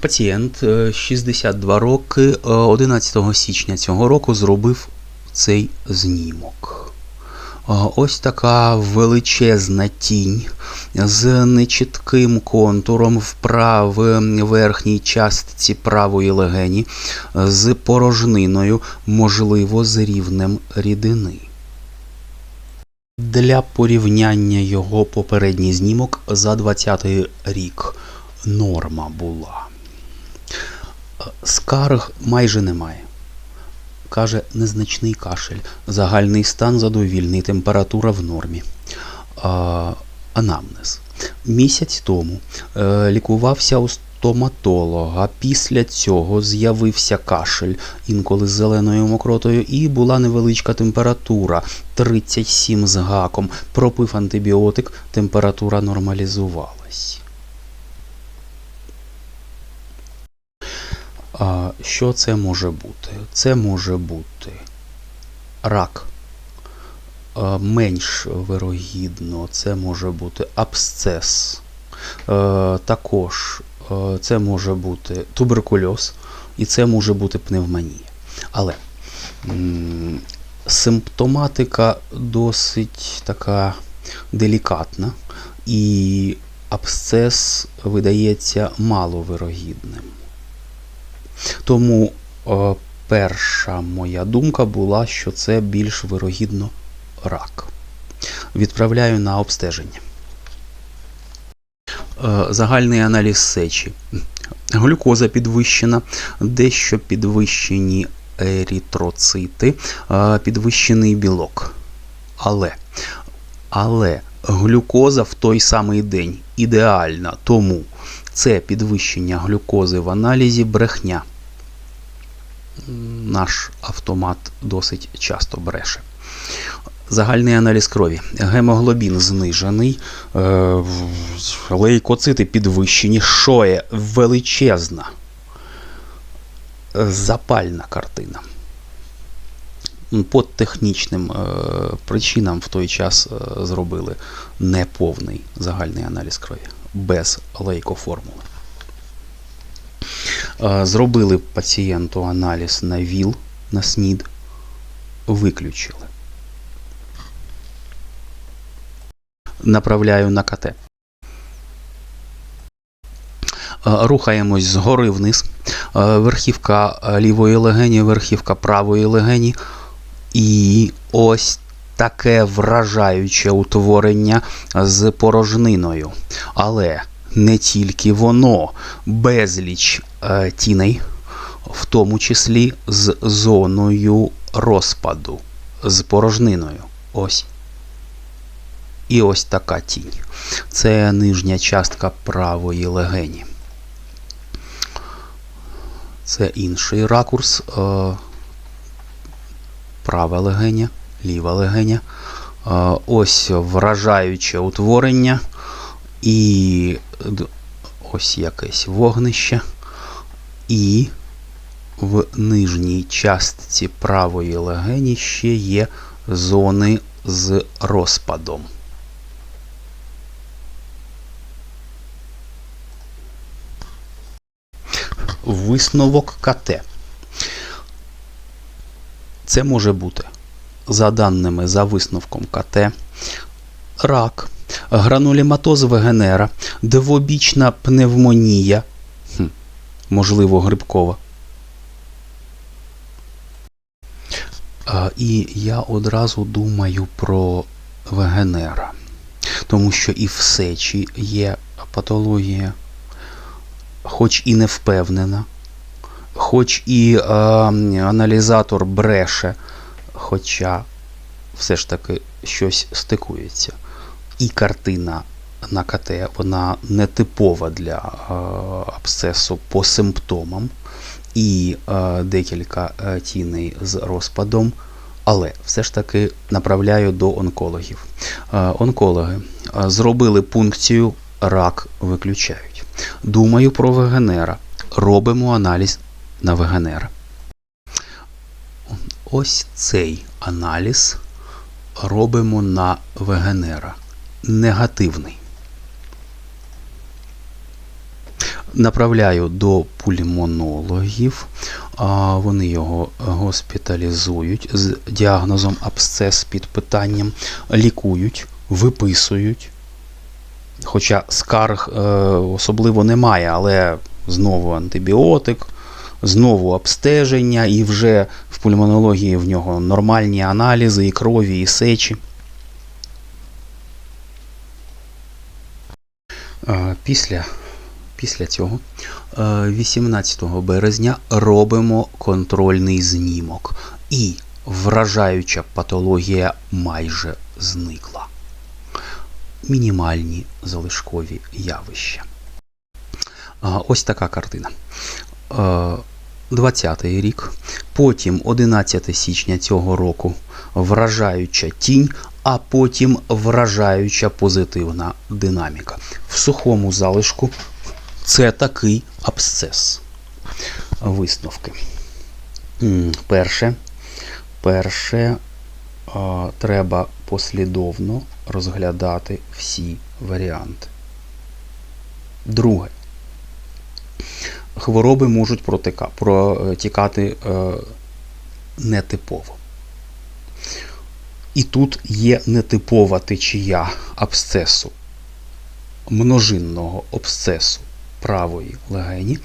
Пацієнт е, 62 роки е, 11 січня цього року зробив цей знімок. Е, Ось така величезна тінь з нечітким контуром в правій верхній частці правої легені з порожниною, можливо, з рівнем рідини. Для порівняння його попередній знімок за 20 рік норма була. Скарг майже немає. Каже, незначний кашель, загальний стан задовільний, температура в нормі. А, анамнез. Місяць тому е, лікувався у стоматолога. Після цього з'явився кашель, інколи з зеленою мокротою, і була невеличка температура 37 з гаком. Пропив антибіотик, температура нормалізувалась. А, що це може бути? Це може бути рак. Менш вирогідно, це може бути абсцес. Також це може бути туберкульоз і це може бути пневмонія. Але симптоматика досить така делікатна, і абсцес видається маловирогідним. Тому е, перша моя думка була, що це більш вирогідно рак. Відправляю на обстеження. Е, загальний аналіз сечі. Глюкоза підвищена, дещо підвищені ерітроцити, е, підвищений білок. Але, але глюкоза в той самий день ідеальна, тому це підвищення глюкози в аналізі брехня. Наш автомат досить часто бреше. Загальний аналіз крові. Гемоглобін знижений, е, лейкоцити підвищені, шоє величезна. Запальна картина. По технічним е, причинам в той час е, зробили неповний загальний аналіз крові без лейкоформули. Е, Зробили пацієнту аналіз на ВІЛ, на СНІД, виключили. Направляю на КТ. Рухаємось згори вниз. Верхівка лівої легені, верхівка правої легені. І ось таке вражаюче утворення з порожниною. Але не тільки воно, безліч е, тіней, в тому числі з зоною розпаду, з порожниною. Ось. І ось така тінь. Це нижня частка правої легені. Це інший ракурс. Е, права легеня, ліва легеня. Е, ось вражаюче утворення. І ось якесь вогнище. І в нижній частці правої легені ще є зони з розпадом. Висновок КТ. Це може бути, за даними за висновком КТ, рак, грануліматоз вегенера, двобічна пневмонія, хм, можливо, грибкова. І я одразу думаю про вегенера, тому що і в сечі є патологія, хоч і не впевнена, хоч і е, аналізатор бреше, хоча все ж таки щось стикується. І картина на КТ, вона не типова для е, абсцесу по симптомам, і е, декілька е, тіней з розпадом. Але все ж таки направляю до онкологів. Е, Онкологи е, зробили пункцію, рак виключають. Думаю про вегенера. Робимо аналіз на вегенера. Ось цей аналіз робимо на вегенера. Негативний. Направляю до пульмонологів, вони його госпіталізують з діагнозом абсцес під питанням, лікують, виписують. Хоча скарг е, особливо немає, але знову антибіотик, знову обстеження, і вже в пульмонології в нього нормальні аналізи і крові, і сечі. Після, після цього, е, 18 березня, робимо контрольний знімок. І вражаюча патологія майже зникла. Мінімальні залишкові явища. Ось така картина. Е, 20-й рік. Потім 11 січня цього року вражаюча тінь, а потім вражаюча позитивна динаміка. В сухому залишку це такий абсцес. Висновки. Перше, перше треба послідовно розглядати всі варіанти. Друге. Хвороби можуть протика, протікати е, нетипово. І тут є нетипова течія абсцесу, множинного абсцесу правої легені.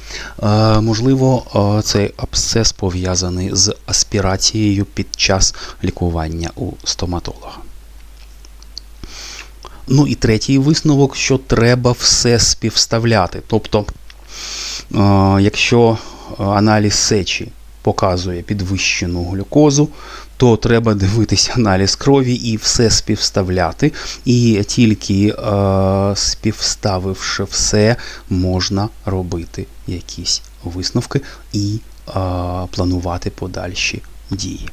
Е, можливо, е, цей абсцес пов'язаний з аспірацією під час лікування у стоматолога. Ну і третій висновок, що треба все співставляти. Тобто, якщо аналіз сечі показує підвищену глюкозу, то треба дивитися аналіз крові і все співставляти. І тільки е, співставивши все, можна робити якісь висновки і е, планувати подальші дії.